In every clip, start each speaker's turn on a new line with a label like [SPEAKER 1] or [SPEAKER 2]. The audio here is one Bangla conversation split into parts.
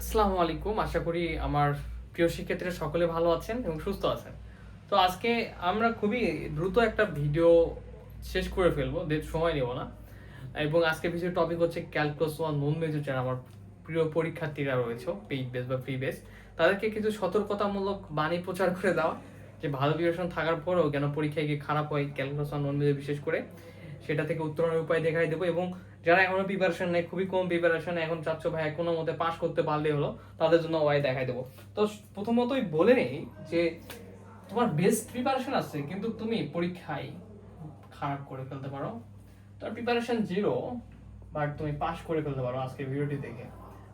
[SPEAKER 1] আসসালামু আলাইকুম। আশা করি আমার প্রিয় শিক্ষার্থীরা সকলে ভালো আছেন এবং সুস্থ আছেন। তো আজকে আমরা খুবই দ্রুত একটা ভিডিও শেষ করে ফেলব সময় নেব না। এবং আজকে ভিডিও টপিক হচ্ছে ক্যালকুলাস ওয়ান নন মেজর যারা আমার প্রিয় পরীক্ষার্থীরা রয়েছে পেইড বেস বা ফ্রি বেস তাদেরকে কিছু সতর্কতামূলক বাণী প্রচার করে দেওয়া, যে ভালো প্রিপারেশন থাকার পরেও কেন পরীক্ষায় গিয়ে খারাপ হয় ক্যালকুলাস ওয়ান নন মেজর বিশেষ করে। সেটা থেকে উত্তরণের উপায় দেখাই দেবো। এবং যারা এখনও প্রিপারেশন নেই, খুবই কম প্রিপারেশন এখন চাচ্ছ ভাই কোনো মতে পাস করতে পারলে হলো, তাদের জন্য ওয়াই দেখাই দেবো। তো প্রথমতই বলে নেই যে, তোমার বেস্ট প্রিপারেশন আছে, কিন্তু তুমি পরীক্ষায় খারাপ করে ফেলতে পারো। তোমার প্রিপারেশন জিরো বাট তুমি পাস করে ফেলতে পারো আজকে ভিডিওটি দেখে।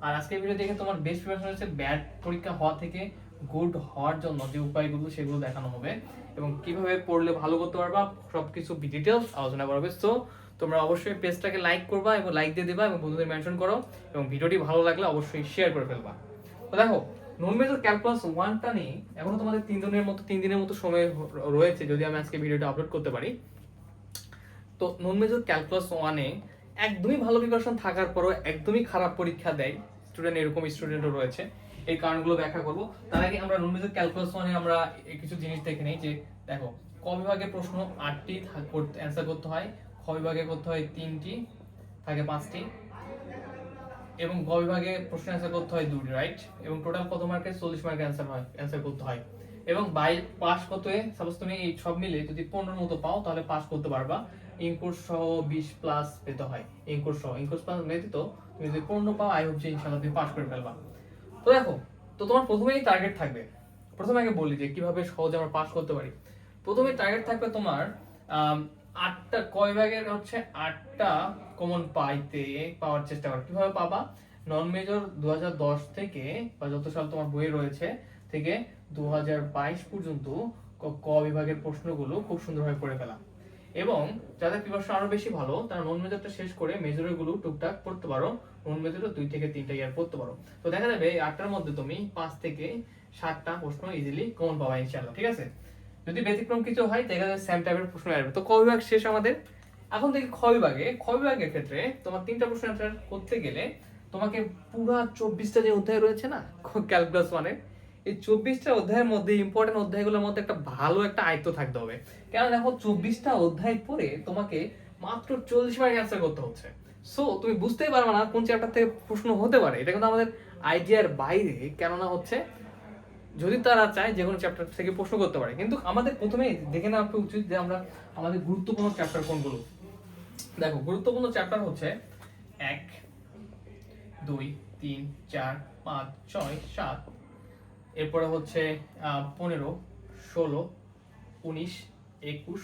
[SPEAKER 1] আর আজকে ভিডিও দেখে তোমার বেস্ট প্রিপারেশন হচ্ছে ব্যাড পরীক্ষা হওয়া থেকে গুড হওয়ার জন্য যে উপায়গুলো সেগুলো দেখানো হবে এবং কীভাবে পড়লে ভালো করতে পারবা সবকিছু ডিটেলস আলোচনা করা হবে। তোমরা অবশ্যই পেজটাকে লাইক করবা এবং লাইক দিয়ে দিবা এবং বন্ধুদের মেনশন করো এবং ভিডিওটি ভালো লাগলে অবশ্যই শেয়ার করে ফেলবা। তো দেখো নন ক্যালকুলাস ওয়ানটা নিয়ে এখনও তোমাদের তিন দিনের মতো তিন দিনের মতো সময় রয়েছে যদি আমি আজকে ভিডিওটা আপলোড করতে পারি। তো নন মেজর ক্যালকুলাস ওয়ানে একদমই ভালো প্রিপারেশন থাকার পরও একদমই খারাপ পরীক্ষা দেয় স্টুডেন্ট এরকম স্টুডেন্টও রয়েছে। এই কারণগুলো ব্যাখ্যা করব। তার আগে আমরা নন মেজর ক্যালকুলাস ওয়ানে আমরা কিছু জিনিস দেখে নেই যে, দেখো, ক বিভাগের প্রশ্ন আটটি অ্যান্সার করতে হয়। খ বিভাগে করতে হয় তিনটি, থাকে পাঁচটি। এবং গ বিভাগে প্রশ্ন অ্যান্সার করতে হয় দুটি রাইট এবং টোটাল কত মার্কের চল্লিশ মার্কের অ্যান্সার হয় অ্যান্সার করতে হয়। এবং বাই পাস করতে সাপোজ তুমি এই সব মিলে যদি পনেরোর মতো পাও, তাহলে পাস করতে পারবা। ইনকোর্স সহ বিশ প্লাস পেতে হয়। ইনকোর্স সহ। ইনকোর্স প্লাস ব্যতীত তুমি যদি পনেরো পাও আই হোপ যে ইনশাল্লাহ তুমি পাস করে ফেলবা। তো দেখো, তো তোমার প্রথমেই টার্গেট থাকবে। প্রথমে আগে বলি যে কীভাবে সহজে আমরা পাস করতে পারি। প্রথমে টার্গেট থাকবে তোমার আটটা, কয় ভাগের হচ্ছে আটটা কমন পাইতে, পাওয়ার চেষ্টা করো। কীভাবে পাবা? নন মেজর দু হাজার দশ থেকে, বা যত সাল তোমার বইয়ে রয়েছে, থেকে দু হাজার বাইশ পর্যন্ত ক বিভাগের প্রশ্নগুলো খুব সুন্দরভাবে পড়ে ফেলা। এবং যাদের প্রিপারেশন আরও বেশি ভালো, তারা নন মেজরটা শেষ করে মেজরেরগুলো টুকটাক পড়তে পারো নন মেজরও দুই থেকে তিনটা ইয়ার পড়তে পারো। তো দেখা যাবে এই আটটার মধ্যে তুমি পাঁচ থেকে সাতটা প্রশ্ন ইজিলি কমন পাবা ইনশাল্লাহ ঠিক আছে? যদি ব্যতিক্রম কিছু হয়, দেখা যাবে সেম টাইপের প্রশ্ন আসবে। তো ক বিভাগ শেষ আমাদের? এখন থেকে খ বিভাগে। খ বিভাগের ক্ষেত্রে তোমার তিনটা প্রশ্ন অ্যান্সার করতে গেলে তোমাকে পুরা চব্বিশটা যে অধ্যায় রয়েছে না ক্যালকুলাস মানে এই চব্বিশটা অধ্যায়ের মধ্যে ইম্পর্টেন্ট অধ্যায়গুলোর মধ্যে একটা ভালো একটা আয়ত্ত থাকতে হবে। কেন দেখো, চব্বিশটা অধ্যায় পড়ে তোমাকে মাত্র চল্লিশ মার্ক অ্যান্সার করতে হচ্ছে। সো তুমি বুঝতেই পারবে না কোন চ্যাপ্টার থেকে প্রশ্ন হতে পারে। এটা কিন্তু আমাদের আইডিয়ার বাইরে, কেননা হচ্ছে, যদি তারা চায় যে কোনো চ্যাপ্টার থেকে প্রশ্ন করতে পারে। কিন্তু আমাদের প্রথমে দেখে নেওয়া উচিত যে আমরা আমাদের গুরুত্বপূর্ণ চ্যাপ্টার কোনগুলো। দেখো, গুরুত্বপূর্ণ চ্যাপ্টার হচ্ছে এক, দুই, তিন, চার, পাঁচ, ছয়, সাত এরপরে হচ্ছে পনেরো, ষোলো, উনিশ, একুশ,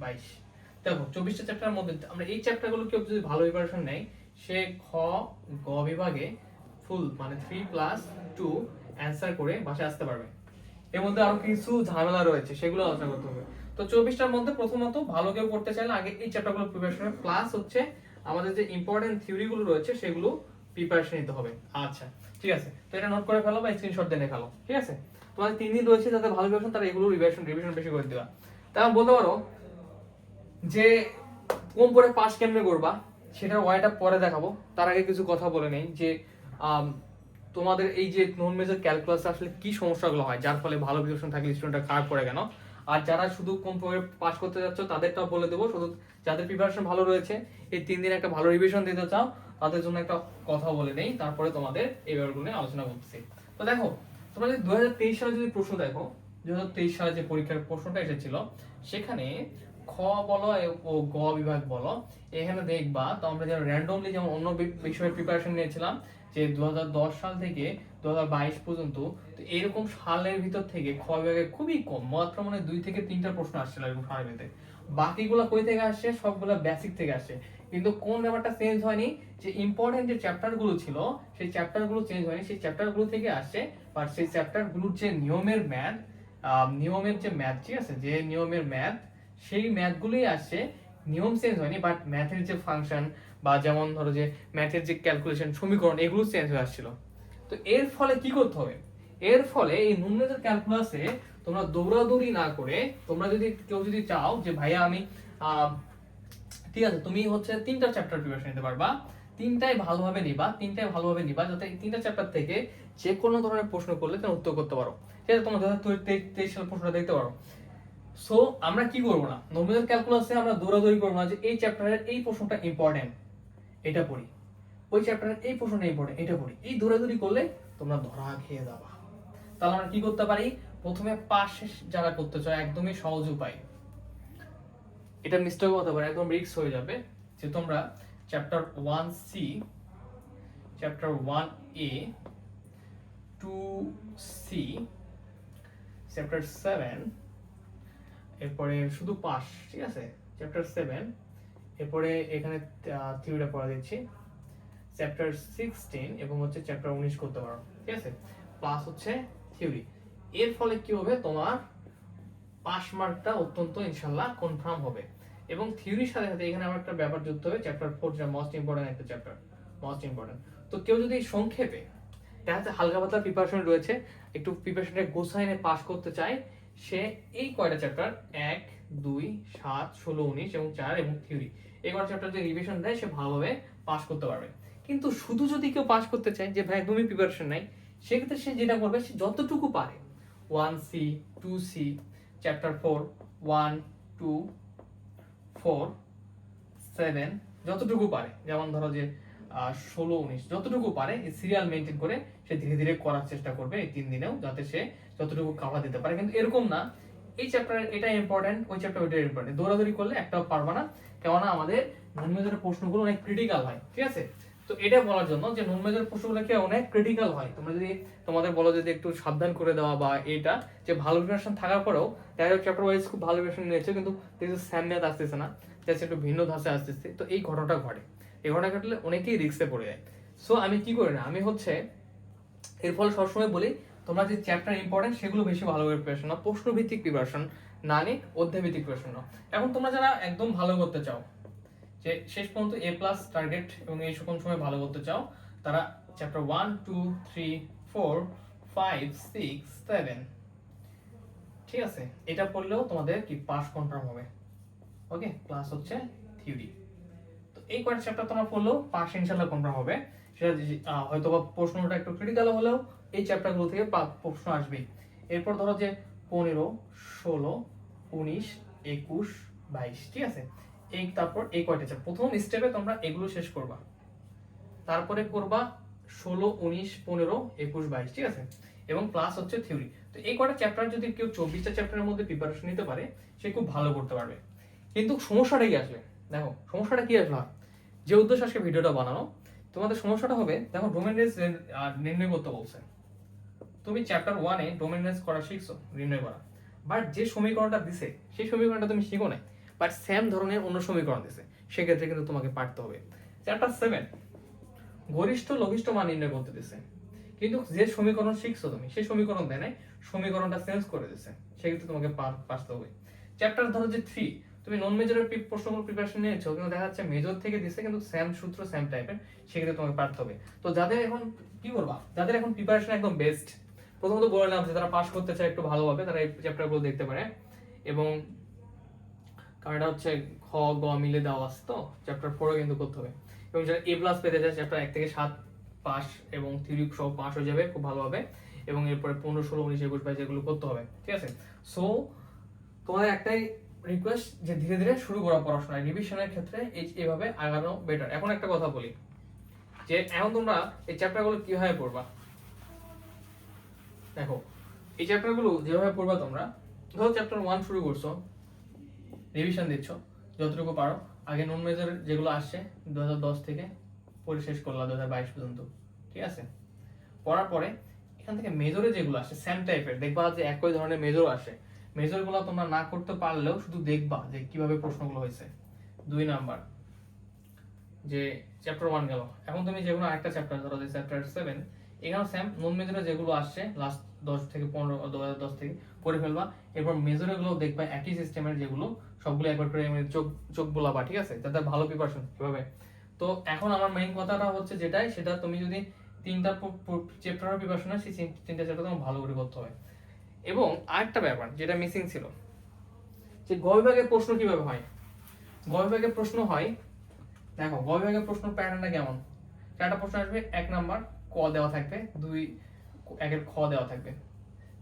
[SPEAKER 1] বাইশ। দেখো, চব্বিশটা চ্যাপ্টারের মধ্যে আমরা এই চ্যাপ্টারগুলো কেউ যদি ভালো প্রিপারেশন নেয়, সে খ, গ বিভাগে ফুল মানে থ্রি প্লাস টু অ্যান্সার করে বাসায় আসতে পারবে। এর মধ্যে আরও কিছু ঝামেলা রয়েছে, সেগুলো আলোচনা করতে হবে। তো চব্বিশটার মধ্যে প্রথমত ভালো কেউ করতে চাইলে আগে এই চ্যাপ্টারগুলো প্রিপারেশন প্লাস হচ্ছে আমাদের যে ইম্পর্টেন্ট থিওরিগুলো রয়েছে, সেগুলো প্রিপারেশন নিতে হবে। আচ্ছা ঠিক আছে। তো এটা নোট করে ফেলো বা স্ক্রিনশট দিয়ে ফেলো, ঠিক আছে? তোমাদের তিন দিন রয়েছে, যাতে ভালো প্রিপারেশন তারা এগুলো রিভিশন রিভিশন বেশি করে দিবা। তা বলতে পারো যে কম পরে পাস কেমনে করবা, সেটার ওয়াইটা পরে দেখাবো। তার আগে কিছু কথা বলে নেই যে তোমাদের এই যে নন মেজর ক্যালকুলাস আসলে কি সমস্যাগুলো হয়, যার ফলে ভালো প্রিপারেশন থাকলে স্টুডেন্টটা খারাপ করে কেন? আর যারা শুধু কম পরে পাস করতে যাচ্ছ, তাদেরটাও বলে দেবো। শুধু যাদের প্রিপারেশন ভালো রয়েছে, এই তিন দিন একটা ভালো রিভিশন দিতে চাও তাদের জন্য একটা কথা বলে নেই, তারপরে তোমাদের এই ব্যাপারগুলো নিয়ে আলোচনা করতেছি। তো দেখো, তোমরা যদি দু সালে যদি প্রশ্ন দেখো দু সালে যে পরীক্ষার প্রশ্নটা এসেছিল, সেখানে খ বলো ও গ বিভাগ বলো, এখানে দেখবা তো আমরা যেমন র্যান্ডমলি যেমন অন্য বিষয়ের প্রিপারেশন নিয়েছিলাম, যে দু হাজার দশ সাল থেকে দুহাজার বাইশ পর্যন্ত, তো এরকম সালের ভিতর থেকে খ বিভাগে খুবই কম, মাত্র মানে দুই থেকে তিনটা প্রশ্ন আসছিল এরকম সালের ভিতরে। বাকিগুলো কই থেকে আসছে? সবগুলো বেসিক থেকে আসছে। কিন্তু কোন ব্যাপারটা চেঞ্জ হয়নি? যে ইম্পর্টেন্ট যে চ্যাপ্টারগুলো ছিল, সেই চ্যাপ্টারগুলো চেঞ্জ হয়নি। সেই চ্যাপ্টারগুলো থেকে আসছে বাট সেই চ্যাপ্টারগুলোর যে নিয়মের ম্যাথ নিয়মের যে ম্যাথ ঠিক আছে? যে নিয়মের ম্যাথ সেই ম্যাথগুলোই আসছে। নিয়ম চেঞ্জ হয়নি বাট ম্যাথের যে ফাংশন বা যেমন ধরো যে ম্যাথের যে ক্যালকুলেশন সমীকরণ, এগুলো চেঞ্জ হয়ে আসছিল। তো এর ফলে কি করতে হবে? এর ফলে এই নুমেরিক্যাল ক্যালকুলাসে তোমরা দৌড়াদৌড়ি না করে, তোমরা যদি কেউ যদি চাও যে, ভাইয়া আমি ঠিক আছে, তুমি হচ্ছে তিনটা চ্যাপ্টার প্রিপারেশন নিতে পারবা। তিনটাই ভালোভাবে নিবা, তিনটাই ভালোভাবে নিবা, যাতে তিনটা চ্যাপ্টার থেকে যে কোনো ধরনের প্রশ্ন করলে তুমি উত্তর করতে পারো। ঠিক আছে, তোমরা দু তেইশ সাল প্রশ্নটা দেখতে পারো। সো আমরা কি করব না? নমিনাল ক্যালকুলাসে আমরা দৌড়াদৌড়ি করব না যে এই চ্যাপ্টারের এই প্রশ্নটা ইম্পর্টেন্ট এটা পড়ি। ওই চ্যাপ্টারের এই প্রশ্নটা ইম্পর্টেন্ট এটা পড়ি। এই দৌড়াদৌড়ি করলে তোমরা ধরা খেয়ে যাবা। তাহলে আমরা কি করতে পারি? প্রথমে পাশ যারা করতে চায়, একদমই সহজ উপায়। এটা মিস্টেক হতে পারে একদম রিস্ক হয়ে যাবে যে তোমরা chapter one C chapter one A to C chapter seven এরপরে শুধু পাস ঠিক আছে? চ্যাপ্টার সেভেন এরপরে এখানে থিওরিটা পড়া দিচ্ছি। চ্যাপ্টার সিক্সটিন এবং হচ্ছে চ্যাপ্টার উনিশ করতে পারো, ঠিক আছে? প্লাস হচ্ছে থিওরি এর ফলে কি হবে? তোমার পাস মার্কটা অত্যন্ত ইনশাল্লাহ কনফার্ম হবে। এবং থিওরির সাথে সাথে এখানে আমার একটা ব্যাপার যুক্ত হবে চ্যাপ্টার ফোর যেটা মোস্ট ইম্পর্টেন্ট একটা চ্যাপ্টার মোস্ট ইম্পর্টেন্ট তো কেউ যদি সংক্ষেপে দেখা যাচ্ছে হালকা পাতলা প্রিপারেশন রয়েছে, একটু প্রিপারেশনটা গোসাইনে পাস করতে চায়, সে এই কয়টা চ্যাপ্টার এক, দুই, সাত, ষোলো, উনিশ এবং চার এবং থিওরি। এই কয়টা চ্যাপ্টার যে রিভিশন দেয়, সে ভালোভাবে পাস করতে পারবে। কিন্তু শুধু যদি কেউ পাস করতে চায় যে ভাই একদমই প্রিপারেশন নাই, সেক্ষেত্রে সে যেটা করবে, সে যতটুকু পারে one C two C chapter four one two four seven যতটুকু পারে। যেমন ধরো যে ষোলো, উনিশ, যতটুকু পারে সিরিয়াল মেনটেন করে সে ধীরে ধীরে করার চেষ্টা করবে এই তিন দিনেও, যাতে সে যতটুকু কাভার দিতে পারে। কিন্তু এরকম না, এই চ্যাপ্টার এটা ইম্পর্টেন্ট ওই চ্যাপ্টার ওইটা ইম্পর্টেন্ট দৌড়াদৌড়ি করলে একটাও পারবা না, কেননা আমাদের ধর্মীয় প্রশ্নগুলো অনেক ক্রিটিক্যাল হয়, ঠিক আছে? তো এটা বলার জন্য যে নন মেজর প্রশ্নগুলো কি অনেক ক্রিটিক্যাল হয়। তোমরা যদি তোমাদের বলো যদি একটু সাবধান করে দেওয়া বা এটা, যে ভালো প্রিপারেশন থাকার পরেও দেখা চ্যাপ্টার ওয়াইজ খুব ভালো প্রিপারেশন নিয়েছে, কিন্তু দেখছ স্যাম আসতেছে না যাচ্ছে একটু ভিন্ন ধাঁচে আসতেছে। তো এই ঘটনাটা ঘটে। এই ঘটনা ঘটলে অনেকেই রিস্কে পড়ে যায়। সো আমি কি করি না? আমি হচ্ছে এর ফলে সবসময় বলি, তোমরা যে চ্যাপ্টার ইম্পর্টেন্ট সেগুলো বেশি ভালো করে প্রিপারেশন নাও প্রশ্নভিত্তিক প্রিপারেশন না নিয়ে অধ্যায়ভিত্তিক প্রিপারেশন নাও এখন তোমরা যারা একদম ভালো করতে চাও যে শেষ পর্যন্ত এ প্লাস টার্গেট এবং এই সকল সময় ভালো করতে চাও, তারা chapter one two three four five six seven ঠিক আছে? এটা পড়লেও তোমাদের কি পাস কনফার্ম হবে। ওকে প্লাস হচ্ছে থিওরি তো এই কয়েকটা চ্যাপ্টার তোমরা পড়লেও পাস ইনশাল্লাহ কনফার্ম হবে। সেটা হয়তো বা প্রশ্নটা একটু ক্রিটিক্যাল হলেও এই চ্যাপ্টারগুলো থেকে প্রশ্ন আসবেই। এরপর ধরো যে পনেরো, ষোলো, উনিশ, একুশ, বাইশ, ঠিক আছে? এই, তারপর এই কয়টা চ্যাপ্টার প্রথম স্টেপে তোমরা এগুলো শেষ করবা। তারপরে করবা ষোলো, উনিশ, পনেরো, একুশ, বাইশ, ঠিক আছে? এবং প্লাস হচ্ছে থিওরি তো এই কয়টা চ্যাপ্টার যদি কেউ চব্বিশটা চ্যাপ্টারের মধ্যে প্রিপারেশন নিতে পারে, সে খুব ভালো করতে পারবে। কিন্তু সমস্যাটা কি আসবে। দেখো, সমস্যাটা কি আসবে? যে উদ্দেশ্য আজকে ভিডিওটা বানানো, তোমাদের সমস্যাটা হবে, দেখো ডোমেন রেঞ্জ নির্ণয় করতে বলছে। তুমি চ্যাপ্টার ওয়ানে ডোমেন রেঞ্জ করা শিখছো, নির্ণয় করা। বাট যে সমীকরণটা দিছে, সেই সমীকরণটা তুমি শিখো নাই। বাট সেম ধরনের অন্য সমীকরণ দিছে। সেক্ষেত্রে কিন্তু তোমাকে পারতে হবে। চ্যাপ্টার সেভেন গরিষ্ঠ, লঘিষ্ঠ মান নির্ণয় করতে দিছে। কিন্তু যে সমীকরণ শিখছো তুমি, সেই সমীকরণ দেয় নাই, সমীকরণটা চেঞ্জ করে দিছে। সেক্ষেত্রে তোমাকে পারতে হবে। চ্যাপ্টার ধরো যে থ্রি তুমি নন মেজরের প্রশ্নগুলো প্রিপারেশন নিয়েছো, কিন্তু দেখা যাচ্ছে মেজর থেকে দিছে কিন্তু সেম সূত্র সেম টাইপের সেক্ষেত্রে তোমাকে পারতে হবে। তো যাদের এখন, কি করবা যাদের এখন প্রিপারেশন একদম বেস্ট প্রথমত বললাম যে তারা পাস করতে চায় একটু ভালোভাবে, তারা এই চ্যাপ্টারগুলো দেখতে পারে। এবং কারণ এটা হচ্ছে খ গ মিলে দেওয়া আছে তো? চ্যাপ্টার ফোরও কিন্তু করতে হবে। এবং যারা এ প্লাস পেতে চায় চ্যাপ্টার এক থেকে সাত পাস এবং থ্রি সব পাস হয়ে যাবে, খুব ভালোভাবে এবং এরপরে পনেরো, ষোলো, উনিশ, একুশ, বাইশ এগুলো করতে হবে, ঠিক আছে? সো তোমাদের একটাই রিকোয়েস্ট যে ধীরে ধীরে শুরু করা পড়াশোনা রিভিশনের ক্ষেত্রে এই এভাবে আগানো বেটার এখন একটা কথা বলি, যে এখন তোমরা এই চ্যাপ্টারগুলো কীভাবে পড়বা? দেখো, এই চ্যাপ্টারগুলো যেভাবে পড়বা তোমরা, ধরো চ্যাপ্টার ওয়ান শুরু করছ রিভিশন দিচ্ছ, যতটুকু পারো। আগে নন মেজর যেগুলো আসছে দু হাজার দশ থেকে পড়ে শেষ করলা দু পর্যন্ত। ঠিক আছে? পড়ার পরে এখান থেকে মেজরে যেগুলো আসে সেম টাইপের দেখবা যে একই ধরনের মেজর আসে। মেজরগুলো তোমরা না করতে পারলেও শুধু দেখবা যে কীভাবে প্রশ্নগুলো হয়েছে। দুই নাম্বার, যে চ্যাপ্টার ওয়ান গেল। এখন তুমি যেগুলো একটা চ্যাপ্টার ধরো যে চ্যাপ্টার সেভেন এখানে সেম নন মেজরে যেগুলো আসছে লাস্ট দশ থেকে পনেরো দশ থেকে পড়ে ফেলবা। এরপর মেজরে গুলো দেখবা একই সিস্টেমের যেগুলো, সবগুলো একবার করে চোখ চোখ বোলাবা, ঠিক আছে? যাতে ভালো প্রিপারেশন কীভাবে তো এখন আমার মেইন কথাটা হচ্ছে যেটাই, সেটা তুমি যদি তিনটা চ্যাপ্টার প্রিপারেশন হয়, সেই তিনটা চ্যাপ্টার তোমার ভালো করে করতে হবে। এবং আরেকটা ব্যাপার যেটা মিসিং ছিল, যে গ বিভাগের প্রশ্ন কীভাবে হয়? গ বিভাগের প্রশ্ন হয়, দেখো গ বিভাগের প্রশ্ন প্যাটার্নটা কেমন? চারটা প্রশ্ন আসবে, এক নাম্বার ক দেওয়া থাকবে, দুই একের খ দেওয়া থাকবে।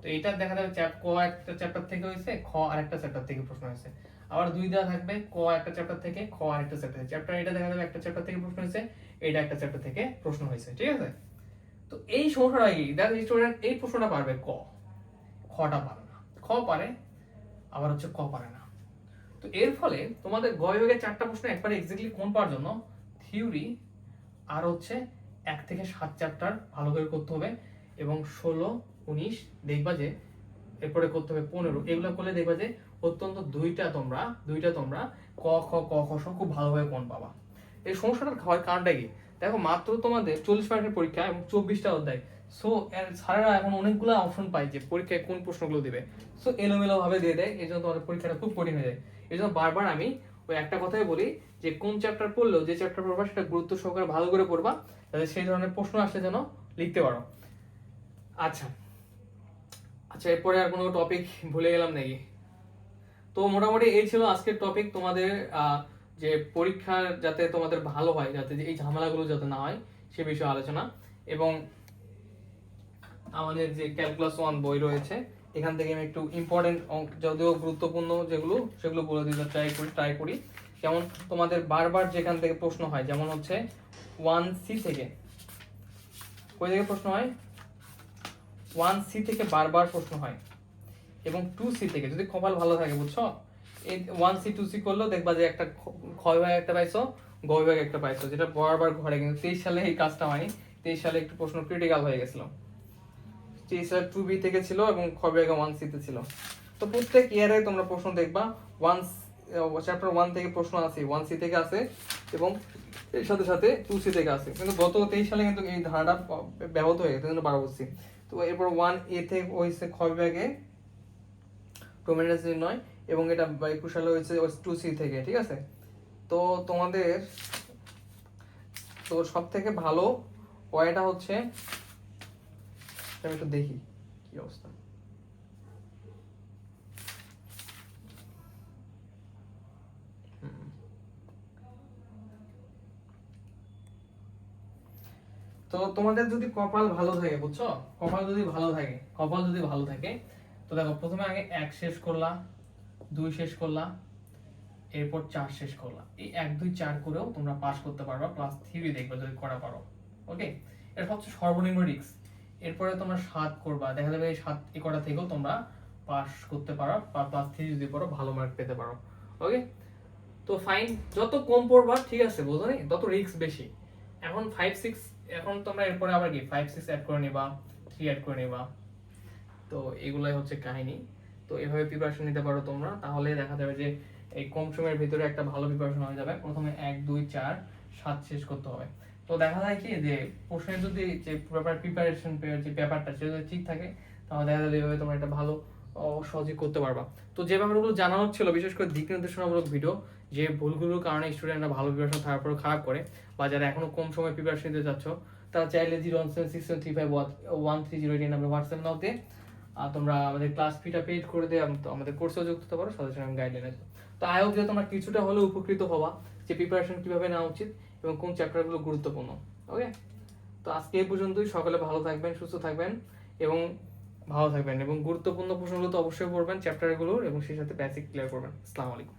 [SPEAKER 1] তো এইটা দেখা যাবে চ্যাপ, ক একটা চ্যাপ্টার থেকে হয়েছে, খ আরেকটা চ্যাপ্টার থেকে প্রশ্ন হয়েছে। আবার দুই দেওয়া থাকবে, ক একটা চ্যাপ্টার থেকে, খ আরেকটা চ্যাপ্টার চ্যাপ্টার এটা দেখা যাবে একটা চ্যাপ্টার থেকে প্রশ্ন হয়েছে, এটা একটা চ্যাপ্টার থেকে প্রশ্ন হয়েছে, ঠিক আছে? তো এই সমস্যাটা কি? দেখ স্টুডেন্ট এই প্রশ্নটা পারবে ক। খটা পারে না। খ পারে, আবার হচ্ছে ক পারে না। তো এর ফলে তোমাদের গ বিভাগের চারটা প্রশ্ন একবারে এক্স্যাক্টলি কোন পাওয়ার জন্য? থিওরি আর হচ্ছে এক থেকে সাত চ্যাপ্টার ভালো করে করতে হবে। এবং ষোলো, উনিশ, দেখবা যে এরপরে করতে হবে পনেরো। এগুলো করলে দেখবা যে অত্যন্ত দুইটা তোমরা দুইটা তোমরা ক, খ ক, খ সব খুব ভালোভাবে কোন পাবা। এই সমস্যাটার খাওয়ার কারণটা কি? দেখো, মাত্র তোমাদের চল্লিশ মার্কের পরীক্ষা এবং চব্বিশটা অধ্যায়। সো স্যারেরা এখন অনেকগুলো অপশন পায় যে পরীক্ষায় কোন প্রশ্নগুলো দেবে। সো এলোমেলোভাবে দিয়ে দেয় এই জন্য তোমাদের পরীক্ষাটা খুব কঠিন হয়ে যায়। এই জন্য বারবার আমি ওই একটা কথাই বলি যে কোন চ্যাপ্টার পড়লেও যে চ্যাপ্টার পড়বা সেটা গুরুত্ব সহকারে ভালো করে পড়বা, যাতে সেই ধরনের প্রশ্ন আসলে যেন লিখতে পারো। আচ্ছা। আচ্ছা এরপরে আর কোনো টপিক ভুলে গেলাম নাকি? তো মোটামুটি এই ছিল আজকের টপিক তোমাদের যে পরীক্ষার যাতে তোমাদের ভালো হয়, যাতে এই ঝামেলাগুলো যাতে না হয়, সে বিষয়ে আলোচনা। এবং আমাদের যে ক্যালকুলাস ওয়ান বই রয়েছে, এখান থেকে আমি একটু ইম্পর্টেন্ট যদিও গুরুত্বপূর্ণ যেগুলো, সেগুলো বলে দিতে ট্রাই করি ট্রাই করি। যেমন তোমাদের বারবার যেখান থেকে প্রশ্ন হয়, যেমন হচ্ছে ওয়ান সি থেকে। কই থেকে প্রশ্ন হয়? ওয়ান সি থেকে বারবার প্রশ্ন হয় এবং টু সি থেকে, যদি কপাল ভালো থাকে, বুঝছ? এই ওয়ান সি টু সি করলেও দেখবা যে একটা ক্ষয় খ বিভাগ একটা পাইছো, গ বিভাগ একটা পাইছো, যেটা বারবার ঘরে কিন্তু তেইশ সালে এই কাজটা হয়নি, তেইশ সালে একটু প্রশ্ন ক্রিটিক্যাল হয়ে গেছিল। তেইশ সালে টু বি থেকে ছিল এবং খ বিভাগে ওয়ান সিতে ছিল। তো প্রত্যেক ইয়ারে তোমরা প্রশ্ন দেখবা ওয়ান চ্যাপ্টার ওয়ান থেকে প্রশ্ন আছে ওয়ান সি থেকে আছে এবং এর সাথে সাথে টু সি থেকে আছে। কিন্তু গত তেইশ সালে কিন্তু এই ধারাটা ব্যাহত হয়ে গেছে বারো বলছি। তো এরপর ওয়ান এ থেকে হয়েছে খ বিভাগে প্রমিনেন্স নয় এবং এটা একুশ সালে হয়েছে টু সি থেকে, ঠিক আছে? তো তোমাদের, তো সব থেকে ভালো ওয়াইটা হচ্ছে, আমি একটু দেখি কি অবস্থা। তো তোমাদের যদি কপাল ভালো থাকে, বুঝছ? কপাল যদি ভালো থাকে, কপাল যদি ভালো থাকে, তো দেখো, প্রথমে আগে এক শেষ করলা, দুই শেষ করলা, এরপর চার শেষ করলা। এই এক, দুই, চার করেও তোমরা পাস করতে পারবা প্লাস থ্রি দেখবে যদি করা পারো। ওকে এটা হচ্ছে সর্বনিম্ন রিস্ক এরপরে তোমরা সাত করবা। দেখা যাবে এই সাত এ করা থেকেও তোমরা পাস করতে পারো, বা প্লাস থ্রি যদি করো ভালো মার্ক পেতে পারো। ওকে তো ফাইন যত কম পড়বা, ঠিক আছে, বুঝো তত রিস্ক বেশি। এখন ফাইভ সিক্স এখন তোমরা এরপরে আবার কি ফাইভ সিক্স অ্যাড করে নিবা থ্রি অ্যাড করে নিবা। তো এগুলাই হচ্ছে কাহিনী। তো এভাবে প্রিপারেশন নিতে পারো তোমরা, তাহলে দেখা যাবে যে এই কম সময়ের ভিতরে একটা ভালো প্রিপারেশন হয়ে যাবে। প্রথমে এক, দুই, চার, সাত শেষ করতে হবে। তো দেখা যায় কি যে প্রশ্নের যদি যে প্রপার প্রিপারেশন যে ব্যাপারটা যদি ঠিক থাকে, তাহলে দেখা যাবে এভাবে তোমরা একটা ভালো সহজে করতে পারবা। তো যে ব্যাপারগুলো জানানোর ছিল, বিশেষ করে দিক নির্দেশনামূলক ভিডিও যে ভুলগুলোর কারণে স্টুডেন্টরা ভালো প্রিপারেশন থাকার পরেও খারাপ করে, বা যারা এখনও কম সময় প্রিপারেশন নিতে যাচ্ছ তারা চাইলে zero one seven six three five one three zero eight number WhatsApp নাওতে আর তোমরা আমাদের ক্লাস ফিটা পেড করে দিয়ে আমাদের কোর্সেও যুক্ত হতে পারো সাথে সাথে গাইডলাইন আছে তো আই হোপ যে তোমরা কিছুটা হলেও উপকৃত হবা, যে প্রিপারেশন কীভাবে নেওয়া উচিত এবং কোন চ্যাপ্টারগুলো গুরুত্বপূর্ণ ওকে তো আজকে এই পর্যন্তই, সকলে ভালো থাকবেন, সুস্থ থাকবেন, এবং ভালো থাকবেন এবং গুরুত্বপূর্ণ প্রশ্নগুলো তো অবশ্যই পড়বেন চ্যাপ্টারগুলোর এবং সেই সাথে বেসিক ক্লিয়ার করবেন। আসসালামু আলাইকুম।